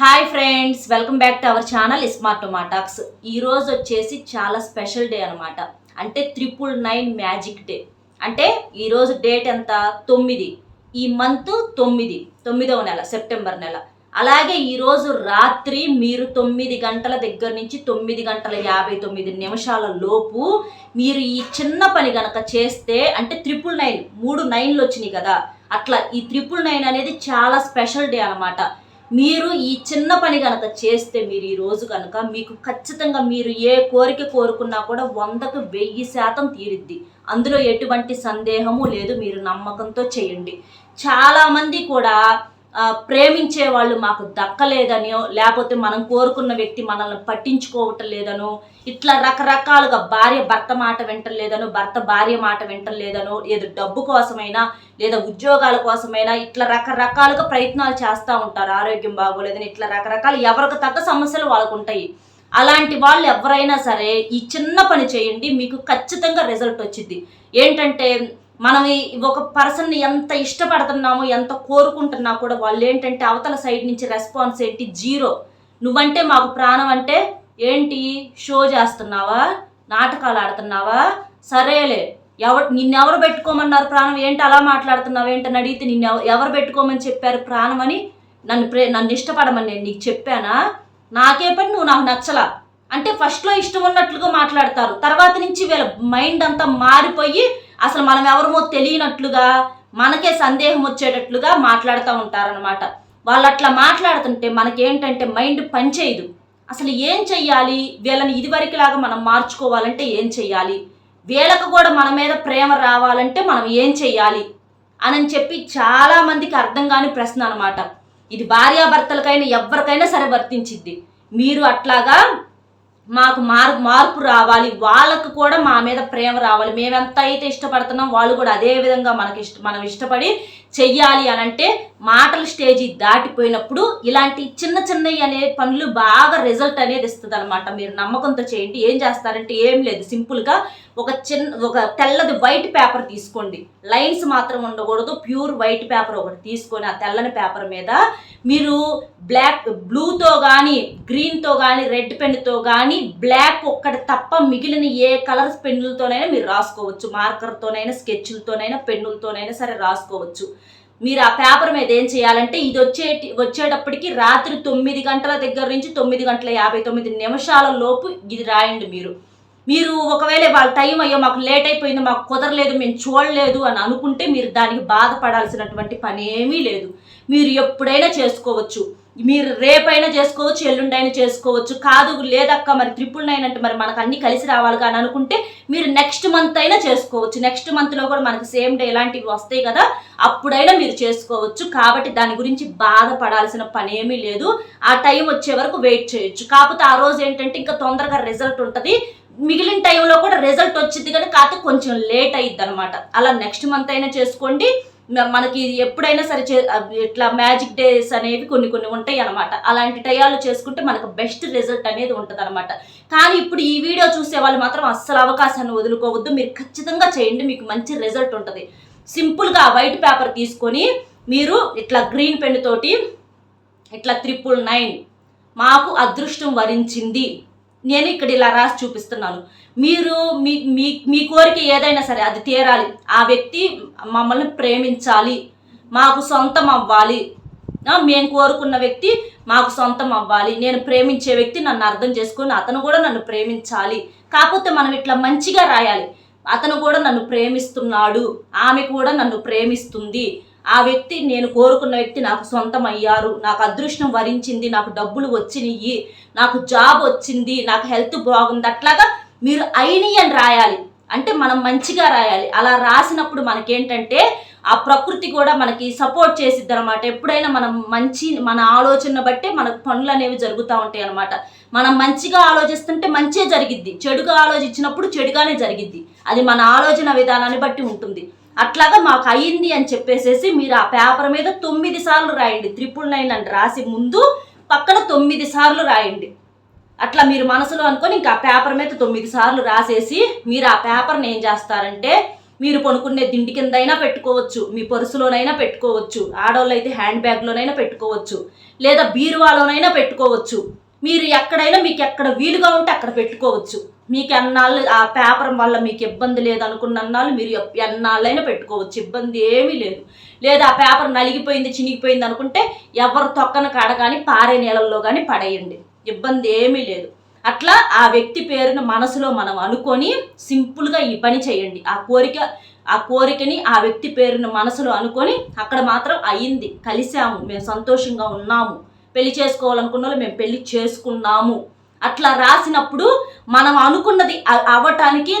Hi friends welcome back to our channel smart టొమాటాక్స్ ఈరోజు వచ్చేసి చాలా స్పెషల్ డే అనమాట అంటే త్రిపుల్ నైన్ మ్యాజిక్ డే. అంటే ఈరోజు డేట్ ఎంత? తొమ్మిది. ఈ మంత్ తొమ్మిది. తొమ్మిదవ నెల సెప్టెంబర్ నెల. అలాగే ఈరోజు రాత్రి మీరు తొమ్మిది గంటల దగ్గర నుంచి తొమ్మిది గంటల యాభై తొమ్మిది నిమిషాల లోపు మీరు ఈ చిన్న పని గనక చేస్తే అంటే త్రిపుల్ నైన్ మూడు నైన్లు వచ్చినాయి కదా. అట్లా ఈ త్రిపుల్ నైన్ అనేది చాలా స్పెషల్ డే అనమాట మీరు ఈ చిన్న పని కనుక చేస్తే మీరు ఈ రోజు కనుక మీకు ఖచ్చితంగా మీరు ఏ కోరిక కోరుకున్నా కూడా వందకు వెయ్యి శాతం తీరిద్ది. అందులో ఎటువంటి సందేహము లేదు మీరు నమ్మకంతో చేయండి. చాలామంది కూడా ప్రేమించే వాళ్ళు మాకు దక్కలేదనో లేకపోతే మనం కోరుకున్న వ్యక్తి మనల్ని పట్టించుకోవటం లేదనో ఇట్లా రకరకాలుగా భార్య భర్త మాట వింటలేదనో భర్త భార్య మాట వింటలేదనో ఏదో డబ్బు కోసమైనా లేదా ఉద్యోగాల కోసమైనా ఇట్లా రకరకాలుగా ప్రయత్నాలు చేస్తూ ఉంటారు. ఆరోగ్యం బాగోలేదని ఇట్లా రకరకాలు ఎవరికి తగ్గ సమస్యలు వాళ్ళకు ఉంటాయి. అలాంటి వాళ్ళు ఎవరైనా సరే ఈ చిన్న పని చేయండి మీకు ఖచ్చితంగా రిజల్ట్ వచ్చింది ఏంటంటే మనం ఒక పర్సన్ని ఎంత ఇష్టపడుతున్నామో ఎంత కోరుకుంటున్నా కూడా వాళ్ళు ఏంటంటే అవతల సైడ్ నుంచి రెస్పాన్స్ ఏంటి? జీరో నువ్వంటే మాకు ప్రాణం అంటే ఏంటి? షో చేస్తున్నావా? నాటకాలు ఆడుతున్నావా? సరేలే. ఎవరు నిన్నెవరు పెట్టుకోమన్నారు ప్రాణం? ఏంటి అలా మాట్లాడుతున్నావు? ఏంటని అడిగితే నిన్ను ఎవరు పెట్టుకోమని చెప్పారు ప్రాణం అని నన్ను ప్రే నన్ను ఇష్టపడమని నేను నీకు చెప్పానా? నాకే పని నువ్వు నాకు నచ్చలా. అంటే ఫస్ట్లో ఇష్టం ఉన్నట్లుగా మాట్లాడతారు. తర్వాత నుంచి వీళ్ళ మైండ్ అంతా మారిపోయి అసలు మనం ఎవరమో తెలియనట్లుగా మనకే సందేహం వచ్చేటట్లుగా మాట్లాడుతూ ఉంటారనమాట వాళ్ళు అట్లా మాట్లాడుతుంటే మనకేంటంటే మైండ్ పనిచేయదు. అసలు ఏం చెయ్యాలి? వీళ్ళని ఇదివరకులాగా మనం మార్చుకోవాలంటే ఏం చెయ్యాలి? వీళ్ళకు కూడా మన మీద ప్రేమ రావాలంటే మనం ఏం చెయ్యాలి? అని చెప్పి చాలామందికి అర్థం కాని ప్రశ్న అనమాట ఇది భార్యాభర్తలకైనా ఎవరికైనా సరే వర్తించిద్ది. మీరు అట్లాగా మాకు మార్ మార్పు రావాలి. వాళ్ళకు కూడా మా మీద ప్రేమ రావాలి. మేము ఎంత అయితే ఇష్టపడుతున్నాం వాళ్ళు కూడా అదే విధంగా మనకి ఇష్ట మనం ఇష్టపడి చెయ్యాలి అని అంటే మాటల స్టేజి దాటిపోయినప్పుడు ఇలాంటి చిన్న చిన్నవి అనే పనులు బాగా రిజల్ట్ అనేది ఇస్తుంది అనమాట మీరు నమ్మకంతో చేయండి. ఏం చేస్తారంటే ఏం లేదు. సింపుల్గా ఒక చిన్న ఒక తెల్లది వైట్ పేపర్ తీసుకోండి. లైన్స్ మాత్రం ఉండకూడదు. ప్యూర్ వైట్ పేపర్ ఒకటి తీసుకొని ఆ తెల్లని పేపర్ మీద మీరు బ్లాక్ బ్లూతో కానీ గ్రీన్తో కానీ రెడ్ పెన్తో కానీ బ్లాక్ ఒక్కటి తప్ప మిగిలిన ఏ కలర్స్ పెన్నులతోనైనా మీరు రాసుకోవచ్చు. మార్కర్తోనైనా స్కెచ్లతోనైనా పెన్నులతోనైనా సరే రాసుకోవచ్చు. మీరు ఆ పేపర్ మీద ఏం చేయాలంటే ఇది వచ్చే వచ్చేటప్పటికి రాత్రి తొమ్మిది గంటల దగ్గర నుంచి తొమ్మిది గంటల యాభై తొమ్మిది నిమిషాల లోపు ఇది రాయండి మీరు. మీరు ఒకవేళ వాళ్ళ టైం అయ్యో మాకు లేట్ అయిపోయింది మాకు కుదరలేదు మేము చూడలేదు అని అనుకుంటే మీరు దానికి బాధపడాల్సినటువంటి పని ఏమీ లేదు. మీరు ఎప్పుడైనా చేసుకోవచ్చు. మీరు రేపైనా చేసుకోవచ్చు ఎల్లుండైనా చేసుకోవచ్చు. కాదు లేదక్క మరి ట్రిపుల్ నైన్ అంటే మరి మనకు అన్ని కలిసి రావాలి కానీ అనుకుంటే మీరు నెక్స్ట్ మంత్ అయినా చేసుకోవచ్చు. నెక్స్ట్ మంత్లో కూడా మనకి సేమ్ డే ఇలాంటివి వస్తాయి కదా అప్పుడైనా మీరు చేసుకోవచ్చు. కాబట్టి దాని గురించి బాధపడాల్సిన పని ఏమీ లేదు. ఆ టైం వచ్చే వరకు వెయిట్ చేయొచ్చు. కాకపోతే ఆ రోజు ఏంటంటే ఇంకా తొందరగా రిజల్ట్ ఉంటుంది. మిగిలిన టైంలో కూడా రిజల్ట్ వచ్చింది కానీ కాకపోతే కొంచెం లేట్ అయ్యిద్ది అనమాట అలా నెక్స్ట్ మంత్ అయినా చేసుకోండి. మనకి ఎప్పుడైనా సరే చే ఇట్లా మ్యాజిక్ డేస్ అనేవి కొన్ని కొన్ని ఉంటాయి అనమాట అలాంటి టయాలు చేసుకుంటే మనకు బెస్ట్ రిజల్ట్ అనేది ఉంటుంది అనమాట కానీ ఇప్పుడు ఈ వీడియో చూసే వాళ్ళు మాత్రం అస్సలు అవకాశాన్ని వదులుకోవద్దు. మీరు ఖచ్చితంగా చేయండి మీకు మంచి రిజల్ట్ ఉంటుంది. సింపుల్గా వైట్ పేపర్ తీసుకొని మీరు ఇట్లా గ్రీన్ పెన్ తోటి ఇట్లా త్రిపుల్ నైన్ మాకు అదృష్టం వరించింది. నేను ఇక్కడ ఇలా రాసి చూపిస్తున్నాను. మీరు మీ మీ మీ కోరిక ఏదైనా సరే అది తీరాలి. ఆ వ్యక్తి మమ్మల్ని ప్రేమించాలి. మాకు సొంతం అవ్వాలి. మేము కోరుకున్న వ్యక్తి మాకు సొంతం అవ్వాలి. నేను ప్రేమించే వ్యక్తి నన్ను అర్థం చేసుకుని అతను కూడా నన్ను ప్రేమించాలి. కాకపోతే మనం ఇట్లా మంచిగా రాయాలి. అతను కూడా నన్ను ప్రేమిస్తున్నాడు. ఆమె కూడా నన్ను ప్రేమిస్తుంది. ఆ వ్యక్తి నేను కోరుకున్న వ్యక్తి నాకు సొంతం అయ్యారు నాకు అదృష్టం వరించింది. నాకు డబ్బులు వచ్చినాయి. నాకు జాబ్ వచ్చింది. నాకు హెల్త్ బాగుంది. అట్లాగా మీరు అయినాయి అని రాయాలి. అంటే మనం మంచిగా రాయాలి. అలా రాసినప్పుడు మనకేంటంటే ఆ ప్రకృతి కూడా మనకి సపోర్ట్ చేసిద్ది అనమాట ఎప్పుడైనా మనం మంచి మన ఆలోచన బట్టే మనకు పనులు అనేవి జరుగుతూ ఉంటాయి అనమాట మనం మంచిగా ఆలోచిస్తుంటే మంచే జరిగిద్ది. చెడుగా ఆలోచించినప్పుడు చెడుగానే జరిగిద్ది. అది మన ఆలోచన విధానాన్ని బట్టి ఉంటుంది. అట్లాగా మాకు అయ్యింది అని చెప్పేసేసి మీరు ఆ పేపర్ మీద తొమ్మిది సార్లు రాయండి. త్రిపుల్ నైన్ అని రాసి ముందు పక్కన తొమ్మిది సార్లు రాయండి. అట్లా మీరు మనసులో అనుకొని ఇంకా ఆ పేపర్ మీద తొమ్మిది సార్లు రాసేసి మీరు ఆ పేపర్ని ఏం చేస్తారంటే మీరు కొనుక్కునే దిండి కిందైనా పెట్టుకోవచ్చు మీ పర్సులోనైనా పెట్టుకోవచ్చు ఆడవాళ్ళు అయితే హ్యాండ్ బ్యాగ్లోనైనా పెట్టుకోవచ్చు లేదా బీరువాలోనైనా పెట్టుకోవచ్చు. మీరు ఎక్కడైనా మీకు ఎక్కడ వీలుగా ఉంటే అక్కడ పెట్టుకోవచ్చు. మీకు ఎన్నాళ్ళు ఆ పేపర్ వల్ల మీకు ఇబ్బంది లేదు అనుకున్న అన్నాళ్ళు మీరు ఎన్నాళ్ళైనా పెట్టుకోవచ్చు. ఇబ్బంది ఏమీ లేదు. లేదా ఆ పేపర్ నలిగిపోయింది చినిగిపోయింది అనుకుంటే ఎవరు తొక్కన కాడ కానీ పారే నీళ్ళల్లో కానీ పడేయండి. ఇబ్బంది ఏమీ లేదు. అట్లా ఆ వ్యక్తి పేరును మనసులో మనం అనుకొని సింపుల్గా ఈ పని చేయండి. ఆ కోరిక ఆ కోరికని ఆ వ్యక్తి పేరును మనసులో అనుకొని అక్కడ మాత్రం అయింది. కలిసాము మేము సంతోషంగా ఉన్నాము. పెళ్ళి చేసుకోవాలనుకున్న వాళ్ళు మేము పెళ్ళి చేసుకున్నాము. అట్లా రాసినప్పుడు మనం అనుకున్నది అవ్వటానికి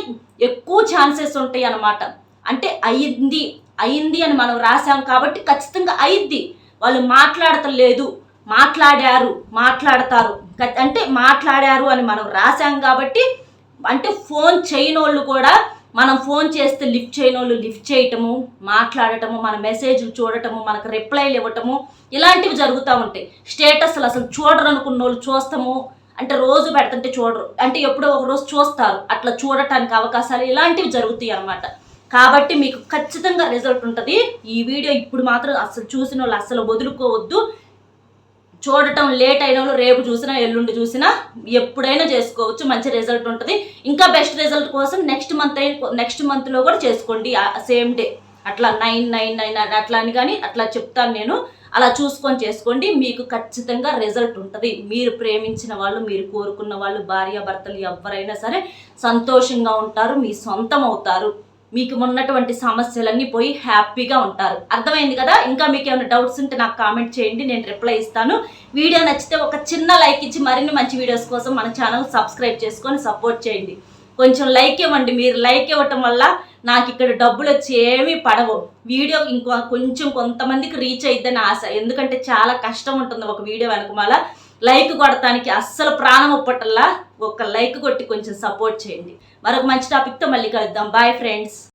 ఎక్కువ ఛాన్సెస్ ఉంటాయి అన్నమాట. అంటే అయింది అయింది అని మనం రాసాం కాబట్టి ఖచ్చితంగా అయింది వాళ్ళు మాట్లాడతలేదు మాట్లాడారు మాట్లాడతారు. అంటే మాట్లాడారు అని మనం రాసాం కాబట్టి అంటే ఫోన్ చేయనోళ్ళు కూడా మనం ఫోన్ చేస్తే లిఫ్ట్ చేయనోళ్ళు లిఫ్ట్ చేయటము మాట్లాడటము మన మెసేజ్లు చూడటము మనకు రిప్లైలు ఇవ్వటము ఇలాంటివి జరుగుతూ ఉంటాయి. స్టేటస్లు అసలు చూడరనుకున్న వాళ్ళు చూస్తాము అంటే రోజు పెడుతుంటే చూడరు. అంటే ఎప్పుడో ఒక రోజు చూస్తారు. అట్లా చూడటానికి అవకాశాలు ఇలాంటివి జరుగుతాయి అన్నమాట. కాబట్టి మీకు ఖచ్చితంగా రిజల్ట్ ఉంటుంది. ఈ వీడియో ఇప్పుడు మాత్రం అసలు చూసిన వాళ్ళు అసలు వదులుకోవద్దు. చూడటం లేట్ అయిన వాళ్ళు రేపు చూసినా ఎల్లుండి చూసినా ఎప్పుడైనా చేసుకోవచ్చు. మంచి రిజల్ట్ ఉంటుంది. ఇంకా బెస్ట్ రిజల్ట్ కోసం నెక్స్ట్ మంత్ నెక్స్ట్ మంత్లో కూడా చేసుకోండి. సేమ్ డే అట్లా నైన్ నైన్ నైన్ అట్లా అని కానీ అట్లా చెప్తాను నేను. అలా చూసుకొని చేసుకోండి. మీకు ఖచ్చితంగా రిజల్ట్ ఉంటుంది. మీరు ప్రేమించిన వాళ్ళు మీరు కోరుకున్న వాళ్ళు భార్యాభర్తలు ఎవరైనా సరే సంతోషంగా ఉంటారు మీ సొంతం అవుతారు. మీకు ఉన్నటువంటి సమస్యలన్నీ పోయి హ్యాపీగా ఉంటారు. అర్థమైంది కదా? ఇంకా మీకు ఏమైనా డౌట్స్ ఉంటే నాకు కామెంట్ చేయండి. నేను రిప్లై ఇస్తాను. వీడియో నచ్చితే ఒక చిన్న లైక్ ఇచ్చి మరిన్ని మంచి వీడియోస్ కోసం మన ఛానల్ సబ్స్క్రైబ్ చేసుకొని సపోర్ట్ చేయండి. కొంచెం లైక్ ఇవ్వండి. మీరు లైక్ ఇవ్వటం వల్ల నాకు ఇక్కడ డబ్బులు వచ్చి ఏమీ పడవు. వీడియో ఇంకో కొంచెం కొంతమందికి రీచ్ అయిద్దని ఆశ. ఎందుకంటే చాలా కష్టం ఉంటుంది ఒక వీడియో వెనకమాల. లైక్ కొడటానికి అస్సలు ప్రాణం ఒప్పటల్లా ఒక లైక్ కొట్టి కొంచెం సపోర్ట్ చేయండి. మరొక మంచి టాపిక్తో మళ్ళీ కలుద్దాం. Bye friends.